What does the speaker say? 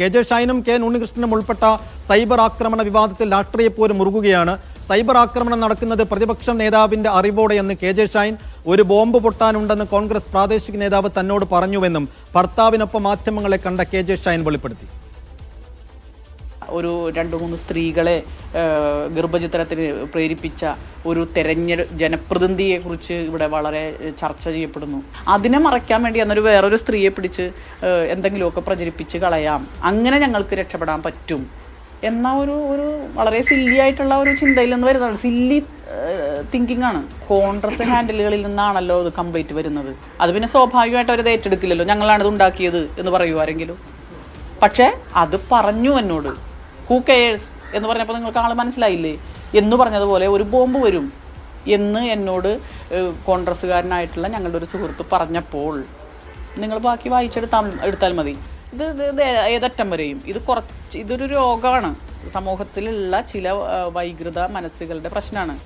K J ഷൈനും K N ഉണ്ണികൃഷ്ണനും ഉൾപ്പെട്ട സൈബർ ആക്രമണ വിവാദത്തിൽ രാഷ്ട്രീയ പോര് മുറുകുകയാണ്. സൈബർ ആക്രമണം നടക്കുന്നത് പ്രതിപക്ഷ നേതാവിന്റെ അറിവോടെ എന്ന് കെ ജെ ഷൈൻ ഒരു ബോംബ് പൊട്ടാനുണ്ടെന്ന് കോൺഗ്രസ് പ്രാദേശിക നേതാവ് തന്നോട് പറഞ്ഞുവെന്നും ഭർത്താവിനൊപ്പം മാധ്യമങ്ങളെ കണ്ട കെ ജെ ഷൈൻ വെളിപ്പെടുത്തി. ഒരു രണ്ട് മൂന്ന് സ്ത്രീകളെ ഗർഭചിത്രത്തിന് പ്രേരിപ്പിച്ച ഒരു തെരഞ്ഞെ ജനപ്രതിനിധിയെ കുറിച്ച് ഇവിടെ വളരെ ചർച്ച ചെയ്യപ്പെടുന്നു. അതിനെ മറയ്ക്കാൻ വേണ്ടി അന്നൊരു വേറൊരു സ്ത്രീയെ പിടിച്ച് എന്തെങ്കിലുമൊക്കെ പ്രചരിപ്പിച്ച് കളയാം. അങ്ങനെ ഞങ്ങൾക്ക് രക്ഷപ്പെടാൻ പറ്റും. എന്ന ഒരു ഒരു വളരെ സില്ലി ആയിട്ടുള്ള ഒരു ചിന്തയിൽ നിന്ന് വരുന്നതാണ്. സില്ലി തിങ്കിങ് ആണ്. കോൺഗ്രസ് ഹാൻഡിലുകളിൽ നിന്നാണല്ലോ ഇത് കംപ്ലീറ്റ് വരുന്നത്. അത് പിന്നെ സ്വാഭാവികമായിട്ട് അവരത് ഏറ്റെടുക്കില്ലല്ലോ. ഞങ്ങളാണിത് ഉണ്ടാക്കിയത് എന്ന് പറയുമോ ആരെങ്കിലും പക്ഷേ അത് പറഞ്ഞു എന്നോട്. ഹൂ കെയേഴ്സ് എന്ന് പറഞ്ഞപ്പോൾ നിങ്ങൾക്ക് ആൾ മനസ്സിലായില്ലേ? എന്ന് പറഞ്ഞതുപോലെ ഒരു ബോംബ് വരും. എന്ന് എന്നോട് കോൺഗ്രസ്സുകാരനായിട്ടുള്ള ഞങ്ങളുടെ ഒരു സുഹൃത്ത് പറഞ്ഞപ്പോൾ നിങ്ങൾ ബാക്കി വായിച്ചെടുത്താൽ എടുത്താൽ മതി. ഇത് ഇത് ഏതറ്റം വരെയും. ഇത് കുറച്ച് ഇതൊരു രോഗമാണ്. സമൂഹത്തിലുള്ള ചില വൈകൃത മനസ്സുകളുടെ പ്രശ്നമാണ്.